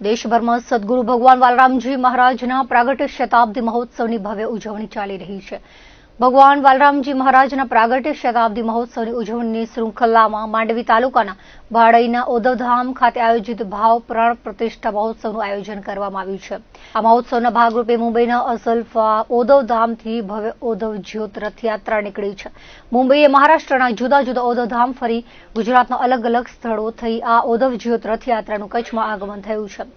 દેશભરમાં સદગુરુ ભગવાન બાલરામજી મહારાજના પ્રાગટ્ય શતાબ્દી મહોત્સવની ભવ્ય ઉજવણી ચાલી રહી છે. ભગવાન બાલરામજી મહારાજના પ્રાગટ્ય શતાબ્દી મહોત્સવની ઉજવણીની શૃંખલામાં માંડવી તાલુકાના ભાડઈના ઓદવધામ ખાતે આયોજિત ભાવ પ્રાણ પ્રતિષ્ઠા મહોત્સવનું આયોજન કરવામાં આવ્યું છે. આ મહોત્સવના ભાગરૂપે મુંબઈના અસલ્ફા ઓદવધામથી ભવ્ય ઓદવ જ્યોત રથયાત્રા નીકળી છે. મુંબઈએ મહારાષ્ટ્રના જુદા જુદા ઓદવધામ ફરી ગુજરાતના અલગ અલગ સ્થળો થઈ આ ઓદવ જ્યોત રથયાત્રાનું કચ્છમાં આગમન થયું છે.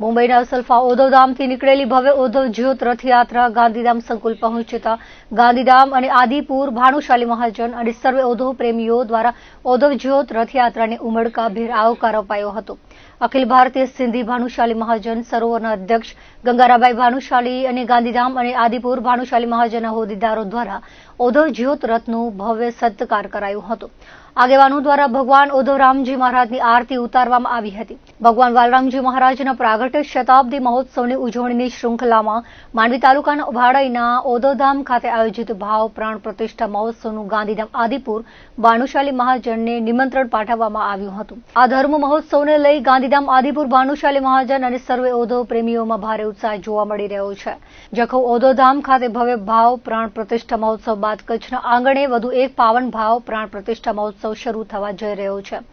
મુંબઈના અસલ્ફા ઓધવધામથી નીકળેલી ભવ્ય ઓધવ જ્યોત રથયાત્રા ગાંધીધામ સંકુલ પહોંચતા ગાંધીધામ અને આદિપુર ભાનુશાલી મહાજન અને સર્વે ઓધવ પ્રેમીઓ દ્વારા ઓધવ જ્યોત રથયાત્રાને ઉમળકાભેર આવકાર અપાયો હતો. અખિલ ભારતીય સિંધી ભાનુશાલી મહાજન, સરોવરના અધ્યક્ષ ગંગારાભાઈ ભાનુશાલી અને ગાંધીધામ અને આદિપુર ભાનુશાલી મહાજનના હોદ્દેદારો દ્વારા ઓધવ જ્યોત રથનું ભવ્ય સત્કાર કરાયું હતું. આગેવાનો દ્વારા ભગવાન ઓધવરામજી મહારાજની આરતી ઉતારવામાં આવી હતી. ભગવાન વાલરામજી મહારાજના પ્રાગટ્ય શતાબ્દી મહોત્સવની ઉજવણીની શૃંખલામાં માંડવી તાલુકાના ભાડાઈના ઓધવધામ ખાતે આયોજિત ભાવ પ્રાણ પ્રતિષ્ઠા મહોત્સવનું ગાંધીધામ આદિપુર ભાનુશાલી મહાજનને નિમંત્રણ પાઠવવામાં આવ્યું હતું. આ ધર્મ મહોત્સવને લઈ ગાંધીધામ આદિપુર ભાનુશાલી મહાજન અને સર્વે ઓધો પ્રેમીઓમાં ભારે ઉત્સાહ જોવા મળી રહ્યો છે. જખૌ ઓધોધામ ખાતે ભવ્ય ભાવ પ્રાણ પ્રતિષ્ઠા મહોત્સવ બાદ કચ્છના આંગણે વધુ એક પાવન ભાવ પ્રાણ પ્રતિષ્ઠા મહોત્સવ શરૂ થવા જઈ રહ્યો છે.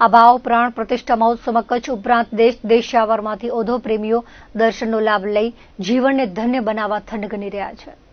આ ભાવ પ્રાણ પ્રતિષ્ઠા મહોત્સવમાં કચ્છ ઉપરાંત દેશ દેશાવરમાંથી ઓધો પ્રેમીઓ દર્શનનો લાભ લઈ જીવનને ધન્ય બનાવવા થનગની રહ્યા છે.